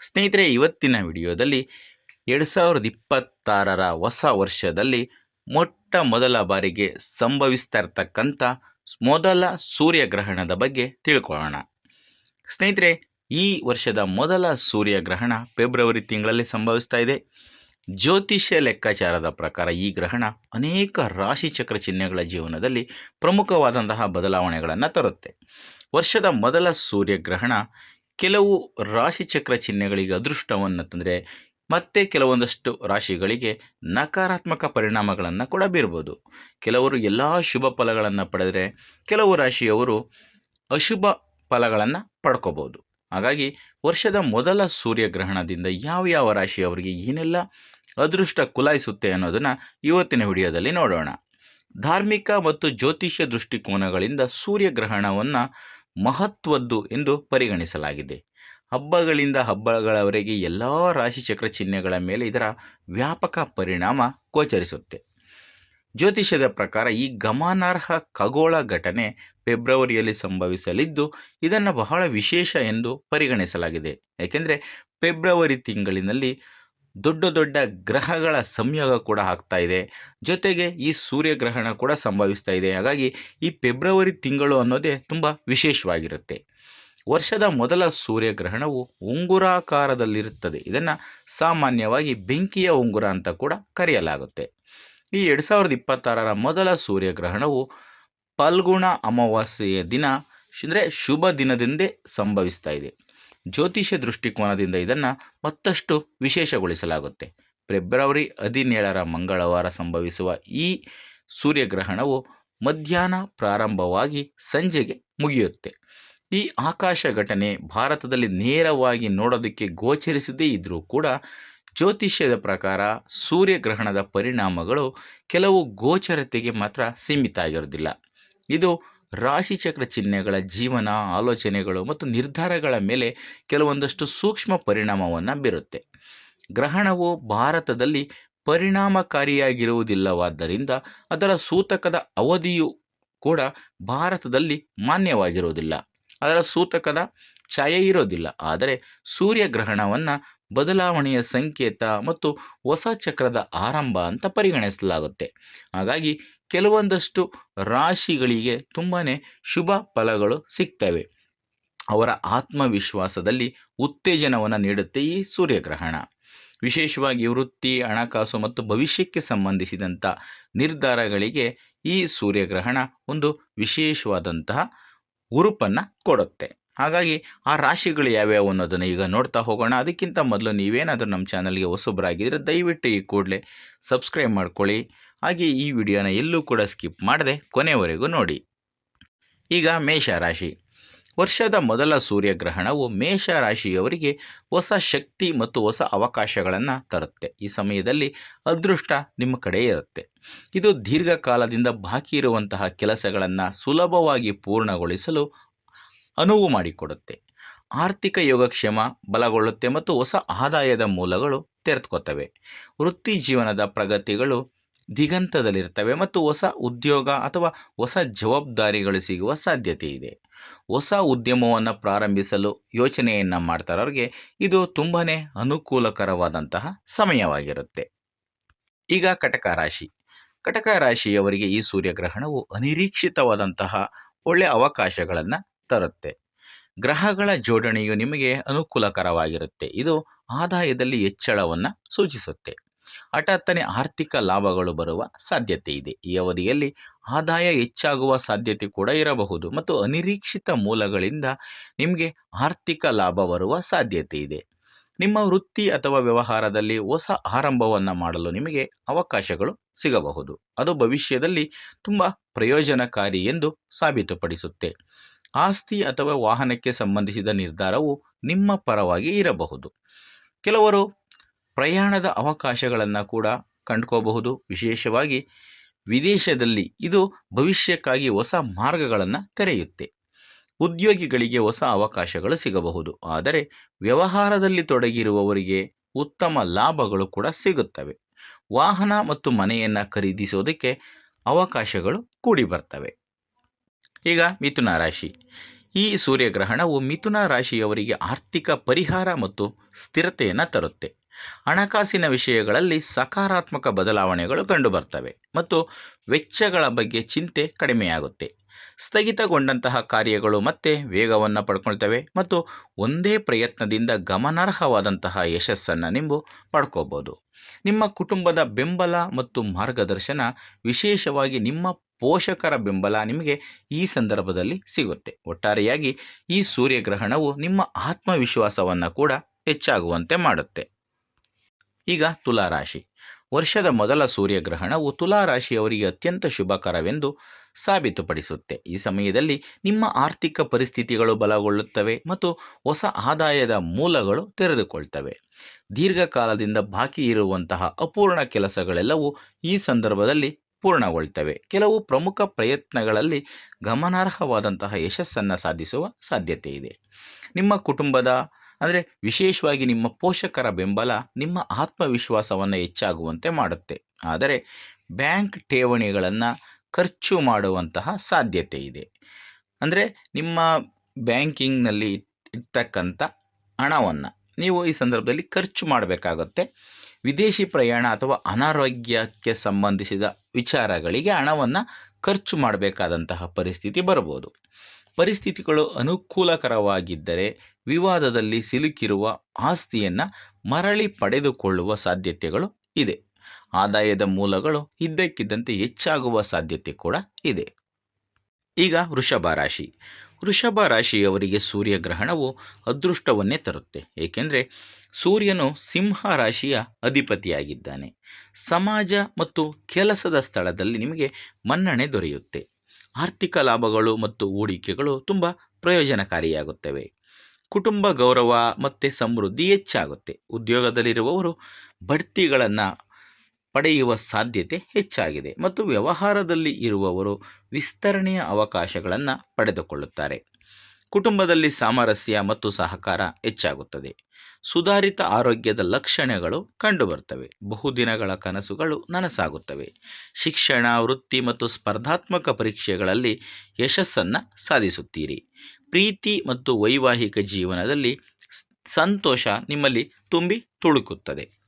ಸ್ನೇಹಿತರೆ, ಇವತ್ತಿನ ವಿಡಿಯೋದಲ್ಲಿ ಎರಡು ಸಾವಿರದ ಇಪ್ಪತ್ತಾರರ ಹೊಸ ವರ್ಷದಲ್ಲಿ ಮೊಟ್ಟ ಮೊದಲ ಬಾರಿಗೆ ಸಂಭವಿಸ್ತಾ ಇರ್ತಕ್ಕಂಥ ಮೊದಲ ಸೂರ್ಯಗ್ರಹಣದ ಬಗ್ಗೆ ತಿಳ್ಕೊಳ್ಳೋಣ. ಸ್ನೇಹಿತರೆ, ಈ ವರ್ಷದ ಮೊದಲ ಸೂರ್ಯಗ್ರಹಣ ಫೆಬ್ರವರಿ ತಿಂಗಳಲ್ಲಿ ಸಂಭವಿಸ್ತಾ ಇದೆ. ಜ್ಯೋತಿಷ್ಯ ಲೆಕ್ಕಾಚಾರದ ಪ್ರಕಾರ ಈ ಗ್ರಹಣ ಅನೇಕ ರಾಶಿಚಕ್ರ ಚಿಹ್ನೆಗಳ ಜೀವನದಲ್ಲಿ ಪ್ರಮುಖವಾದಂತಹ ಬದಲಾವಣೆಗಳನ್ನು ತರುತ್ತೆ. ವರ್ಷದ ಮೊದಲ ಸೂರ್ಯಗ್ರಹಣ ಕೆಲವು ರಾಶಿಚಕ್ರ ಚಿಹ್ನೆಗಳಿಗೆ ಅದೃಷ್ಟವನ್ನು ತಂದರೆ ಮತ್ತೆ ಕೆಲವೊಂದಷ್ಟು ರಾಶಿಗಳಿಗೆ ನಕಾರಾತ್ಮಕ ಪರಿಣಾಮಗಳನ್ನು ಕೂಡ ಬೀರ್ಬೋದು. ಕೆಲವರು ಎಲ್ಲ ಶುಭ ಫಲಗಳನ್ನು ಪಡೆದರೆ ಕೆಲವು ರಾಶಿಯವರು ಅಶುಭ ಫಲಗಳನ್ನು ಪಡ್ಕೋಬೋದು. ಹಾಗಾಗಿ ವರ್ಷದ ಮೊದಲ ಸೂರ್ಯಗ್ರಹಣದಿಂದ ಯಾವ ಯಾವ ರಾಶಿಯವರಿಗೆ ಏನೆಲ್ಲ ಅದೃಷ್ಟ ಕುಲಾಯಿಸುತ್ತೆ ಅನ್ನೋದನ್ನು ಇವತ್ತಿನ ವಿಡಿಯೋದಲ್ಲಿ ನೋಡೋಣ. ಧಾರ್ಮಿಕ ಮತ್ತು ಜ್ಯೋತಿಷ್ಯ ದೃಷ್ಟಿಕೋನಗಳಿಂದ ಸೂರ್ಯಗ್ರಹಣವನ್ನು ಮಹತ್ವದ್ದು ಎಂದು ಪರಿಗಣಿಸಲಾಗಿದೆ. ಹಬ್ಬಗಳಿಂದ ಹಬ್ಬಗಳವರೆಗೆ ಎಲ್ಲ ರಾಶಿಚಕ್ರ ಚಿಹ್ನೆಗಳ ಮೇಲೆ ಇದರ ವ್ಯಾಪಕ ಪರಿಣಾಮ ಗೋಚರಿಸುತ್ತೆ. ಜ್ಯೋತಿಷ್ಯದ ಪ್ರಕಾರ ಈ ಗಮನಾರ್ಹ ಖಗೋಳ ಘಟನೆ ಫೆಬ್ರವರಿಯಲ್ಲಿ ಸಂಭವಿಸಲಿದ್ದು, ಇದನ್ನು ಬಹಳ ವಿಶೇಷ ಎಂದು ಪರಿಗಣಿಸಲಾಗಿದೆ. ಏಕೆಂದರೆ, ಫೆಬ್ರವರಿ ತಿಂಗಳಿನಲ್ಲಿ ದೊಡ್ಡ ದೊಡ್ಡ ಗ್ರಹಗಳ ಸಂಯೋಗ ಕೂಡ ಆಗ್ತಾ ಇದೆ. ಜೊತೆಗೆ ಈ ಸೂರ್ಯಗ್ರಹಣ ಕೂಡ ಸಂಭವಿಸ್ತಾ ಇದೆ. ಹಾಗಾಗಿ ಈ ಫೆಬ್ರವರಿ ತಿಂಗಳು ಅನ್ನೋದೇ ತುಂಬ ವಿಶೇಷವಾಗಿರುತ್ತೆ. ವರ್ಷದ ಮೊದಲ ಸೂರ್ಯಗ್ರಹಣವು ಉಂಗುರಾಕಾರದಲ್ಲಿರುತ್ತದೆ. ಇದನ್ನು ಸಾಮಾನ್ಯವಾಗಿ ಬೆಂಕಿಯ ಉಂಗುರ ಅಂತ ಕೂಡ ಕರೆಯಲಾಗುತ್ತೆ. ಈ ಎರಡು ಸಾವಿರದ ಇಪ್ಪತ್ತಾರರ ಮೊದಲ ಸೂರ್ಯಗ್ರಹಣವು ಫಲ್ಗುಣ ಅಮಾವಾಸ್ಯೆಯ ದಿನ, ಅಂದರೆ ಶುಭ ದಿನದಿಂದೇ ಸಂಭವಿಸ್ತಾ ಇದೆ. ಜ್ಯೋತಿಷ್ಯ ದೃಷ್ಟಿಕೋನದಿಂದ ಇದನ್ನು ಮತ್ತಷ್ಟು ವಿಶೇಷಗೊಳಿಸಲಾಗುತ್ತೆ. ಫೆಬ್ರವರಿ ಹದಿನೇಳರ ಮಂಗಳವಾರ ಸಂಭವಿಸುವ ಈ ಸೂರ್ಯಗ್ರಹಣವು ಮಧ್ಯಾಹ್ನ ಪ್ರಾರಂಭವಾಗಿ ಸಂಜೆಗೆ ಮುಗಿಯುತ್ತೆ. ಈ ಆಕಾಶ ಘಟನೆ ಭಾರತದಲ್ಲಿ ನೇರವಾಗಿ ನೋಡೋದಕ್ಕೆ ಗೋಚರಿಸದೇ ಇದ್ದರೂ ಕೂಡ ಜ್ಯೋತಿಷ್ಯದ ಪ್ರಕಾರ ಸೂರ್ಯಗ್ರಹಣದ ಪರಿಣಾಮಗಳು ಕೆಲವು ಗೋಚರತೆಗೆ ಮಾತ್ರ ಸೀಮಿತ ಆಗಿರೋದಿಲ್ಲ. ಇದು ರಾಶಿಚಕ್ರ ಚಿಹ್ನೆಗಳ ಜೀವನ, ಆಲೋಚನೆಗಳು ಮತ್ತು ನಿರ್ಧಾರಗಳ ಮೇಲೆ ಕೆಲವೊಂದಷ್ಟು ಸೂಕ್ಷ್ಮ ಪರಿಣಾಮವನ್ನು ಬೀರುತ್ತೆ. ಗ್ರಹಣವು ಭಾರತದಲ್ಲಿ ಪರಿಣಾಮಕಾರಿಯಾಗಿರುವುದಿಲ್ಲವಾದ್ದರಿಂದ ಅದರ ಸೂತಕದ ಅವಧಿಯು ಕೂಡ ಭಾರತದಲ್ಲಿ ಮಾನ್ಯವಾಗಿರುವುದಿಲ್ಲ. ಅದರ ಸೂತಕದ ಛಾಯೆ ಇರೋದಿಲ್ಲ. ಆದರೆ ಸೂರ್ಯಗ್ರಹಣವನ್ನು ಬದಲಾವಣೆಯ ಸಂಕೇತ ಮತ್ತು ಹೊಸ ಚಕ್ರದ ಆರಂಭ ಅಂತ ಪರಿಗಣಿಸಲಾಗುತ್ತೆ. ಹಾಗಾಗಿ ಕೆಲವೊಂದಷ್ಟು ರಾಶಿಗಳಿಗೆ ತುಂಬಾ ಶುಭ ಫಲಗಳು ಸಿಗ್ತವೆ. ಅವರ ಆತ್ಮವಿಶ್ವಾಸದಲ್ಲಿ ಉತ್ತೇಜನವನ್ನು ನೀಡುತ್ತೆ ಈ ಸೂರ್ಯಗ್ರಹಣ. ವಿಶೇಷವಾಗಿ ವೃತ್ತಿ, ಹಣಕಾಸು ಮತ್ತು ಭವಿಷ್ಯಕ್ಕೆ ಸಂಬಂಧಿಸಿದಂಥ ನಿರ್ಧಾರಗಳಿಗೆ ಈ ಸೂರ್ಯಗ್ರಹಣ ಒಂದು ವಿಶೇಷವಾದಂತಹ ಉರುಪನ್ನು ಕೊಡುತ್ತೆ. ಹಾಗಾಗಿ ಆ ರಾಶಿಗಳು ಯಾವ್ಯಾವು ಅನ್ನೋದನ್ನು ಈಗ ನೋಡ್ತಾ ಹೋಗೋಣ. ಅದಕ್ಕಿಂತ ಮೊದಲು ನೀವೇನಾದರೂ ನಮ್ಮ ಚಾನಲ್ಗೆ ಹೊಸಬರಾಗಿದ್ದರೆ ದಯವಿಟ್ಟು ಈ ಕೂಡಲೇ ಸಬ್ಸ್ಕ್ರೈಬ್ ಮಾಡ್ಕೊಳ್ಳಿ. ಹಾಗೆ ಈ ವಿಡಿಯೋನ ಎಲ್ಲೂ ಕೂಡ ಸ್ಕಿಪ್ ಮಾಡದೆ ಕೊನೆವರೆಗೂ ನೋಡಿ. ಈಗ ಮೇಷ ರಾಶಿ. ವರ್ಷದ ಮೊದಲ ಸೂರ್ಯಗ್ರಹಣವು ಮೇಷ ರಾಶಿಯವರಿಗೆ ಹೊಸ ಶಕ್ತಿ ಮತ್ತು ಹೊಸ ಅವಕಾಶಗಳನ್ನು ತರುತ್ತೆ. ಈ ಸಮಯದಲ್ಲಿ ಅದೃಷ್ಟ ನಿಮ್ಮ ಕಡೆ ಇರುತ್ತೆ. ಇದು ದೀರ್ಘಕಾಲದಿಂದ ಬಾಕಿ ಇರುವಂತಹ ಕೆಲಸಗಳನ್ನು ಸುಲಭವಾಗಿ ಪೂರ್ಣಗೊಳಿಸಲು ಅನುವು ಮಾಡಿಕೊಡುತ್ತೆ. ಆರ್ಥಿಕ ಯೋಗಕ್ಷೇಮ ಬಲಗೊಳ್ಳುತ್ತೆ ಮತ್ತು ಹೊಸ ಆದಾಯದ ಮೂಲಗಳು ತೆರೆದುಕೊತವೆ ವೃತ್ತಿ ಜೀವನದ ಪ್ರಗತಿಗಳು ದಿಗಂತದಲ್ಲಿರ್ತವೆ ಮತ್ತು ಹೊಸ ಉದ್ಯೋಗ ಅಥವಾ ಹೊಸ ಜವಾಬ್ದಾರಿಗಳು ಸಿಗುವ ಸಾಧ್ಯತೆ ಇದೆ. ಹೊಸ ಉದ್ಯಮವನ್ನು ಪ್ರಾರಂಭಿಸಲು ಯೋಚನೆಯನ್ನು ಮಾಡ್ತಾರವ್ರಿಗೆ ಇದು ತುಂಬಾ ಅನುಕೂಲಕರವಾದಂತಹ ಸಮಯವಾಗಿರುತ್ತೆ. ಈಗ ಕಟಕ ರಾಶಿ. ಕಟಕ ರಾಶಿಯವರಿಗೆ ಈ ಸೂರ್ಯಗ್ರಹಣವು ಅನಿರೀಕ್ಷಿತವಾದಂತಹ ಒಳ್ಳೆಯ ಅವಕಾಶಗಳನ್ನು ತರುತ್ತೆ. ಗ್ರಹಗಳ ಜೋಡಣೆಯು ನಿಮಗೆ ಅನುಕೂಲಕರವಾಗಿರುತ್ತೆ. ಇದು ಆದಾಯದಲ್ಲಿ ಹೆಚ್ಚಳವನ್ನು ಸೂಚಿಸುತ್ತೆ. ಹಠಾತ್ತನೆ ಆರ್ಥಿಕ ಲಾಭಗಳು ಬರುವ ಸಾಧ್ಯತೆ ಇದೆ. ಈ ಅವಧಿಯಲ್ಲಿ ಆದಾಯ ಹೆಚ್ಚಾಗುವ ಸಾಧ್ಯತೆ ಕೂಡ ಇರಬಹುದು ಮತ್ತು ಅನಿರೀಕ್ಷಿತ ಮೂಲಗಳಿಂದ ನಿಮಗೆ ಆರ್ಥಿಕ ಲಾಭ ಬರುವ ಸಾಧ್ಯತೆ ಇದೆ. ನಿಮ್ಮ ವೃತ್ತಿ ಅಥವಾ ವ್ಯವಹಾರದಲ್ಲಿ ಹೊಸ ಆರಂಭವನ್ನು ಮಾಡಲು ನಿಮಗೆ ಅವಕಾಶಗಳು ಸಿಗಬಹುದು. ಅದು ಭವಿಷ್ಯದಲ್ಲಿ ತುಂಬ ಪ್ರಯೋಜನಕಾರಿ ಎಂದು ಸಾಬೀತುಪಡಿಸುತ್ತೆ. ಆಸ್ತಿ ಅಥವಾ ವಾಹನಕ್ಕೆ ಸಂಬಂಧಿಸಿದ ನಿರ್ಧಾರವು ನಿಮ್ಮ ಪರವಾಗಿ ಇರಬಹುದು. ಕೆಲವರು ಪ್ರಯಾಣದ ಅವಕಾಶಗಳನ್ನು ಕೂಡ ಕಂಡುಕೋಬಹುದು. ವಿಶೇಷವಾಗಿ ವಿದೇಶದಲ್ಲಿ ಇದು ಭವಿಷ್ಯಕ್ಕಾಗಿ ಹೊಸ ಮಾರ್ಗಗಳನ್ನು ತೆರೆಯುತ್ತೆ. ಉದ್ಯೋಗಿಗಳಿಗೆ ಹೊಸ ಅವಕಾಶಗಳು ಸಿಗಬಹುದು. ಆದರೆ ವ್ಯವಹಾರದಲ್ಲಿ ತೊಡಗಿರುವವರಿಗೆ ಉತ್ತಮ ಲಾಭಗಳು ಕೂಡ ಸಿಗುತ್ತವೆ. ವಾಹನ ಮತ್ತು ಮನೆಯನ್ನು ಖರೀದಿಸೋದಕ್ಕೆ ಅವಕಾಶಗಳು ಕೂಡಿ ಬರ್ತವೆ. ಈಗ ಮಿಥುನ ರಾಶಿ. ಈ ಸೂರ್ಯಗ್ರಹಣವು ಮಿಥುನ ರಾಶಿಯವರಿಗೆ ಆರ್ಥಿಕ ಪರಿಹಾರ ಮತ್ತು ಸ್ಥಿರತೆಯನ್ನು ತರುತ್ತೆ. ಹಣಕಾಸಿನ ವಿಷಯಗಳಲ್ಲಿ ಸಕಾರಾತ್ಮಕ ಬದಲಾವಣೆಗಳು ಕಂಡುಬರ್ತವೆ ಮತ್ತು ವೆಚ್ಚಗಳ ಬಗ್ಗೆ ಚಿಂತೆ ಕಡಿಮೆಯಾಗುತ್ತೆ. ಸ್ಥಗಿತಗೊಂಡಂತಹ ಕಾರ್ಯಗಳು ಮತ್ತೆ ವೇಗವನ್ನು ಪಡ್ಕೊಳ್ತವೆ ಮತ್ತು ಒಂದೇ ಪ್ರಯತ್ನದಿಂದ ಗಮನಾರ್ಹವಾದಂತಹ ಯಶಸ್ಸನ್ನು ನೀವು ಪಡ್ಕೋಬೋದು. ನಿಮ್ಮ ಕುಟುಂಬದ ಬೆಂಬಲ ಮತ್ತು ಮಾರ್ಗದರ್ಶನ ವಿಶೇಷವಾಗಿ ನಿಮ್ಮ ಪೋಷಕರ ಬೆಂಬಲ ನಿಮಗೆ ಈ ಸಂದರ್ಭದಲ್ಲಿ ಸಿಗುತ್ತೆ. ಒಟ್ಟಾರೆಯಾಗಿ ಈ ಸೂರ್ಯಗ್ರಹಣವು ನಿಮ್ಮ ಆತ್ಮವಿಶ್ವಾಸವನ್ನು ಕೂಡ ಹೆಚ್ಚಾಗುವಂತೆ ಮಾಡುತ್ತೆ. ಈಗ ತುಲಾರಾಶಿ ವರ್ಷದ ಮೊದಲ ಸೂರ್ಯಗ್ರಹಣವು ತುಲಾರಾಶಿಯವರಿಗೆ ಅತ್ಯಂತ ಶುಭಕರವೆಂದು ಸಾಬೀತುಪಡಿಸುತ್ತೆ. ಈ ಸಮಯದಲ್ಲಿ ನಿಮ್ಮ ಆರ್ಥಿಕ ಪರಿಸ್ಥಿತಿಗಳು ಬಲಗೊಳ್ಳುತ್ತವೆ ಮತ್ತು ಹೊಸ ಆದಾಯದ ಮೂಲಗಳು ತೆರೆದುಕೊಳ್ತವೆ. ದೀರ್ಘಕಾಲದಿಂದ ಬಾಕಿ ಇರುವಂತಹ ಅಪೂರ್ಣ ಕೆಲಸಗಳೆಲ್ಲವೂ ಈ ಸಂದರ್ಭದಲ್ಲಿ ಪೂರ್ಣಗೊಳ್ತವೆ. ಕೆಲವು ಪ್ರಮುಖ ಪ್ರಯತ್ನಗಳಲ್ಲಿ ಗಮನಾರ್ಹವಾದಂತಹ ಯಶಸ್ಸನ್ನು ಸಾಧಿಸುವ ಸಾಧ್ಯತೆ ಇದೆ ನಿಮ್ಮ ಕುಟುಂಬದ ಅಂದರೆ ವಿಶೇಷವಾಗಿ ನಿಮ್ಮ ಪೋಷಕರ ಬೆಂಬಲ ನಿಮ್ಮ ಆತ್ಮವಿಶ್ವಾಸವನ್ನು ಹೆಚ್ಚಾಗುವಂತೆ ಮಾಡುತ್ತೆ. ಆದರೆ ಬ್ಯಾಂಕ್ ಠೇವಣಿಗಳನ್ನು ಖರ್ಚು ಮಾಡುವಂತಹ ಸಾಧ್ಯತೆ ಇದೆ. ಅಂದರೆ ನಿಮ್ಮ ಬ್ಯಾಂಕಿಂಗ್ನಲ್ಲಿ ಇರ್ತಕ್ಕಂಥ ಹಣವನ್ನು ನೀವು ಈ ಸಂದರ್ಭದಲ್ಲಿ ಖರ್ಚು ಮಾಡಬೇಕಾಗುತ್ತೆ. ವಿದೇಶಿ ಪ್ರಯಾಣ ಅಥವಾ ಅನಾರೋಗ್ಯಕ್ಕೆ ಸಂಬಂಧಿಸಿದ ವಿಚಾರಗಳಿಗೆ ಹಣವನ್ನು ಖರ್ಚು ಮಾಡಬೇಕಾದಂತಹ ಪರಿಸ್ಥಿತಿ ಬರಬಹುದು. ಪರಿಸ್ಥಿತಿಗಳು ಅನುಕೂಲಕರವಾಗಿದ್ದರೆ ವಿವಾದದಲ್ಲಿ ಸಿಲುಕಿರುವ ಆಸ್ತಿಯನ್ನು ಮರಳಿ ಪಡೆದುಕೊಳ್ಳುವ ಸಾಧ್ಯತೆಗಳು ಇದೆ. ಆದಾಯದ ಮೂಲಗಳು ಇದ್ದಕ್ಕಿದ್ದಂತೆ ಹೆಚ್ಚಾಗುವ ಸಾಧ್ಯತೆ ಕೂಡ ಇದೆ. ಈಗ ವೃಷಭ ರಾಶಿ. ವೃಷಭ ರಾಶಿಯವರಿಗೆ ಸೂರ್ಯಗ್ರಹಣವು ಅದೃಷ್ಟವನ್ನೇ ತರುತ್ತೆ. ಏಕೆಂದರೆ ಸೂರ್ಯನು ಸಿಂಹ ರಾಶಿಯ ಅಧಿಪತಿಯಾಗಿದ್ದಾನೆ. ಸಮಾಜ ಮತ್ತು ಕೆಲಸದ ಸ್ಥಳದಲ್ಲಿ ನಿಮಗೆ ಮನ್ನಣೆ ದೊರೆಯುತ್ತೆ. ಆರ್ಥಿಕ ಲಾಭಗಳು ಮತ್ತು ಹೂಡಿಕೆಗಳು ತುಂಬ ಪ್ರಯೋಜನಕಾರಿಯಾಗುತ್ತವೆ. ಕುಟುಂಬ ಗೌರವ ಮತ್ತು ಸಮೃದ್ಧಿ ಹೆಚ್ಚಾಗುತ್ತೆ. ಉದ್ಯೋಗದಲ್ಲಿರುವವರು ಬಡ್ತಿಗಳನ್ನು ಪಡೆಯುವ ಸಾಧ್ಯತೆ ಹೆಚ್ಚಾಗಿದೆ ಮತ್ತು ವ್ಯವಹಾರದಲ್ಲಿ ಇರುವವರು ವಿಸ್ತರಣೆಯ ಅವಕಾಶಗಳನ್ನು ಪಡೆದುಕೊಳ್ಳುತ್ತಾರೆ. ಕುಟುಂಬದಲ್ಲಿ ಸಾಮರಸ್ಯ ಮತ್ತು ಸಹಕಾರ ಹೆಚ್ಚಾಗುತ್ತದೆ. ಸುಧಾರಿತ ಆರೋಗ್ಯದ ಲಕ್ಷಣಗಳು ಕಂಡುಬರುತ್ತವೆ. ಬಹುದಿನಗಳ ಕನಸುಗಳು ನನಸಾಗುತ್ತವೆ. ಶಿಕ್ಷಣ, ವೃತ್ತಿ ಮತ್ತು ಸ್ಪರ್ಧಾತ್ಮಕ ಪರೀಕ್ಷೆಗಳಲ್ಲಿ ಯಶಸ್ಸನ್ನು ಸಾಧಿಸುತ್ತೀರಿ. ಪ್ರೀತಿ ಮತ್ತು ವೈವಾಹಿಕ ಜೀವನದಲ್ಲಿ ಸಂತೋಷ ನಿಮ್ಮಲ್ಲಿ ತುಂಬಿ ತುಳುಕುತ್ತದೆ.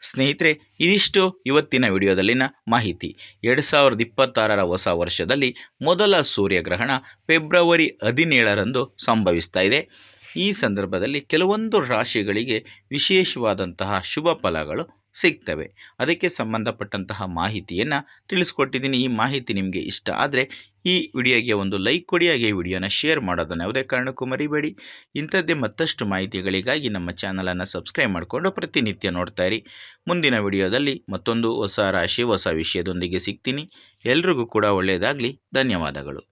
ಸ್ನೇಹಿತರೆ, ಇದಿಷ್ಟು ಇವತ್ತಿನ ವಿಡಿಯೋದಲ್ಲಿನ ಮಾಹಿತಿ. ಎರಡು ಸಾವಿರದ ಇಪ್ಪತ್ತಾರರ ಹೊಸ ವರ್ಷದಲ್ಲಿ ಮೊದಲ ಸೂರ್ಯಗ್ರಹಣ ಫೆಬ್ರವರಿ ಹದಿನೇಳರಂದು ಸಂಭವಿಸ್ತಾ ಇದೆ. ಈ ಸಂದರ್ಭದಲ್ಲಿ ಕೆಲವೊಂದು ರಾಶಿಗಳಿಗೆ ವಿಶೇಷವಾದಂತಹ ಶುಭ ಫಲಗಳು ಸಿಗ್ತವೆ. ಅದಕ್ಕೆ ಸಂಬಂಧಪಟ್ಟಂತಹ ಮಾಹಿತಿಯನ್ನು ತಿಳಿಸ್ಕೊಟ್ಟಿದ್ದೀನಿ. ಈ ಮಾಹಿತಿ ನಿಮಗೆ ಇಷ್ಟ ಆದರೆ ಈ ವಿಡಿಯೋಗೆ ಒಂದು ಲೈಕ್ ಕೊಡಿ, ಹಾಗೆ ಈ ವಿಡಿಯೋನ ಶೇರ್ ಮಾಡೋದನ್ನು ಯಾವುದೇ ಕಾರಣಕ್ಕೂ ಮರಿಬೇಡಿ. ಇಂಥದ್ದೇ ಮತ್ತಷ್ಟು ಮಾಹಿತಿಗಳಿಗಾಗಿ ನಮ್ಮ ಚಾನಲನ್ನು ಸಬ್ಸ್ಕ್ರೈಬ್ ಮಾಡಿಕೊಂಡು ಪ್ರತಿನಿತ್ಯ ನೋಡ್ತಾ ಇರಿ. ಮುಂದಿನ ವಿಡಿಯೋದಲ್ಲಿ ಮತ್ತೊಂದು ಹೊಸ ರಾಶಿ, ಹೊಸ ವಿಷಯದೊಂದಿಗೆ ಸಿಗ್ತೀನಿ. ಎಲ್ರಿಗೂ ಕೂಡ ಒಳ್ಳೆಯದಾಗಲಿ. ಧನ್ಯವಾದಗಳು.